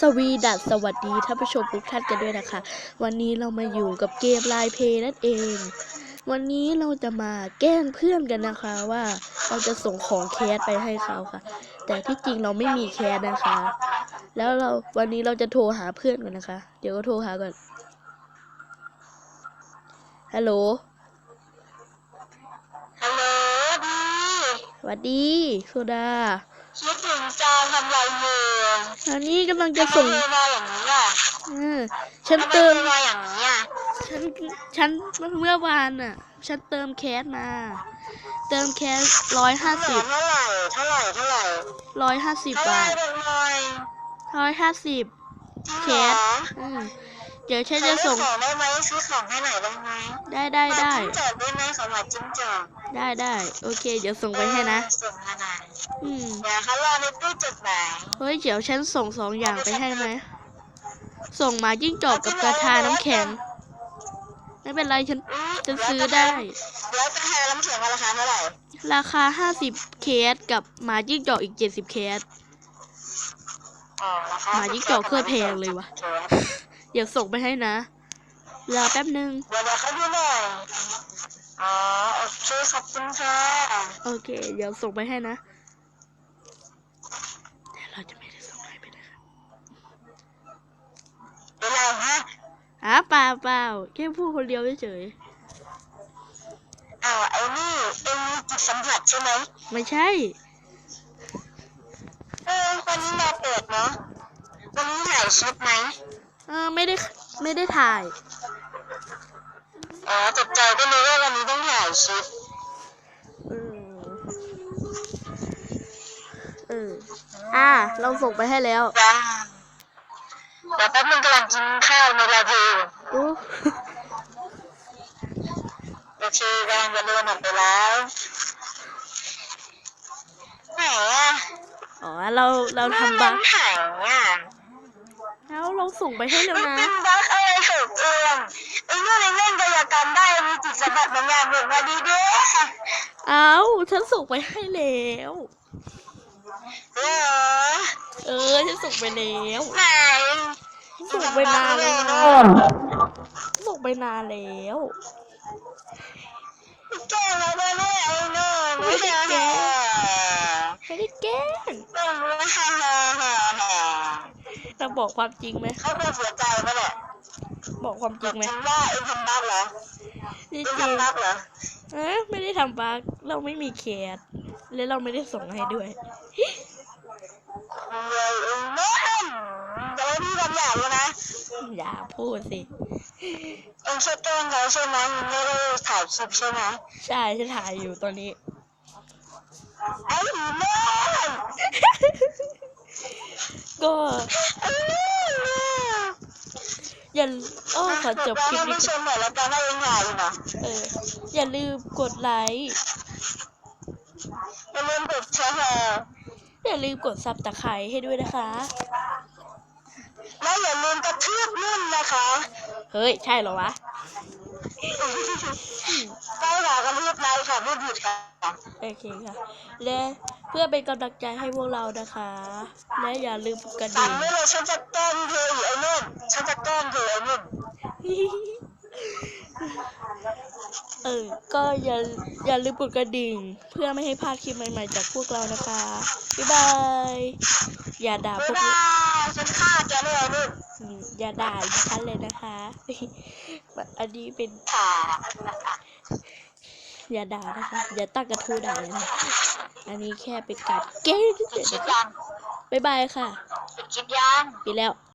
สวีดัสสวัสดีท่านผู้ชมทุกท่านกันด้วยนะคะ วันนี้เรามาอยู่กับเกมไลน์เพย์นั่นเอง วันนี้เราจะมาแกล้งเพื่อนกันนะคะว่าเราจะส่งของแคสไปให้เขาค่ะ แต่ที่จริงเราไม่มีแคสนะคะ แล้วเราวันนี้เราจะโทรหาเพื่อนก่อนนะคะ เดี๋ยวก็โทรหาก่อนฮัลโหลฮัลโหลดีสวัสดีโซดา คิดถึงจางทำไรอยู่ตอนนี้กำลังจะทำไมส่งเธอมาอย่างนี้อะเออฉันทำไมเติเธมอมาอย่างนี้อะฉัน ฉันเมื่อวานน่ะ ฉันเติมแคสมา เติมแคสร้อยห้าเท่าไหสิร่บเท่าไหร่เท่าไหร่เท่าไหร่ร้อยห้าสิบเท่าไหร่บาทเป็นหน่อยร้อยห้าสิบจริงแคเหรสออืมเดี๋ยวฉันเธอจะได้ส่ง ของได้ไหมซื้อของให้หน่อยได้ไหมได้ได้หมาได้จิ้งจอกได้ไหมขอหมาจิ้งจอกได้ได้ โอเค เดี๋ยวส่งไปให้นะเออส่งมาหน่อย อืมเดี๋ยวเขารอในตู้จดหมายเฮ้ยเดี๋ยวฉันส่งสองอย่างไปให้ไหมส่งหมาจิ้งจอกกับกระทาน้ำแข็ง ไม่เป็นไรฉันอืมจะซื้อได้ แล้วกระทาน้ำแข็งราคาเท่าไหร่ ราคาห้าสิบเคสกับหมาจิ้งจอกอีกเจ็ดสิบเคสอ๋อราคาหมาจิ้งจอกโคตรแพงเลยวะเดี๋ยวส่งไปให้นะรอแป๊บนึงเดี๋ยวเดี๋ยวเขาดูหน่อยอ๋อโอเคขอบคุณค่ะ โอเค เดี๋ยวส่งไปให้นะ แต่เราจะไม่ได้ส่งให้ไปนะครับ เป็นไรฮะ อะ เปล่าเปล่าแค่พูดคนเดียวเฉยอ้าวไอ้นี่เอ็งมีจิตสัมผัสใช่ไหมๆไม่ใช่ เออวันนี้มาเปิดเนาะวันนี้ถ่ายชุดไหมเออไม่ได้ไม่ได้ถ่ายอ๋อตกใจก็รู้ว่าวันนี้ต้องถ่ายชุดเออเอออะเราส่งไปให้แล้ว จ้าเดี๋ยวแป๊บนึงกำลังกินข้าวในลาบูอู้ โอเคกำลังจะเดินออกไปแล้วไหนอะอ๋อเราเราทำบั๊กถ่ายอะแล้วเราส่งไปให้แล้วมันนะเป็นบั๊กอะไรถูกเองไอ้นู่นไอ้เล่นกายกรรมได้มีจิตสัมผัสบางอย่างบอกมาดีเด้อเอาฉันส่งไปให้แล้วเหรอเออฉันส่งไปแล้วไหนส่งไปนานแล้วนะ ส่งไปนานแล้วแกล้งเราได้ไหมไอ้นู่นไม่ได้แกล้งไม่ได้แกล้งไม่รู้ฮ่าฮ่าฮ่าฮ่าเราบอกความจริงไหมเขาคงเสียใจปะเนี่ยบอกความจริงไหมฉันว่าเอ็งทำบั๊กเหรอจริเอ็งงทำบั๊กเหรอเอ๊ะไม่ได้ทำบั๊กเราไม่มีเคสและเราไม่ได้ส่งให้ด้วยเว้ยเอ็งแม่นอย่าไปพูดคำหยาบเลยนะอย่าพูดสิ เอ็งแค่แกล้งเขาใช่ไหมไม่ได้ถ่ายคลิปใช่ไหมใช่ฉันถ่ายอยู่ตอนนี้ ไอ้แม่นก็อย่าอ้อขอจบคลิปนี้ชมหน่อยแล้วกันว่าเอ็งถ่ายอยู่นะเออ อย่าลืมกดไลค์อย่าลืมกดแชร์อย่าลืมกดซับตะไคร้ให้ด้วยนะคะ และอย่าลืมกระทืบนุ่นนะคะ เฮ้ย ใช่เหรอวะใช่ค่ะกระทืบไลค์ค่ะพูดผิดค่ะโอเคค่ะ และเพื่อเป็นกำลังใจให้พวกเรานะคะ และอย่าลืมกระสั่ดิ่งงไม่เลยฉันจะแกล้งเธออีกไอ้นุ่นฉันจะแกล้งเธอไอ้นุ่นเออ ก็อย่าอย่าลืมกดกระดิ่ง เพื่อไม่ให้พลาดคลิปใหม่ ๆ จากพวกเรานะคะ บ๊ายบาย อย่าด่าพไม่วกได้ฉันฆ่า แกเลยไอ้นุ่นอืมอย่าด่าดิฉันเลยนะคะ อันนี้เป็นค่ะอย่าด่านะคะ อย่าตั้งกระทู้ด่าเลยนะ อันนี้แค่เป็นการแกล้งเฉปิดยคลิปๆยังบ๊ายบายค่ะ ปิดคลิปยังปิดแล้ว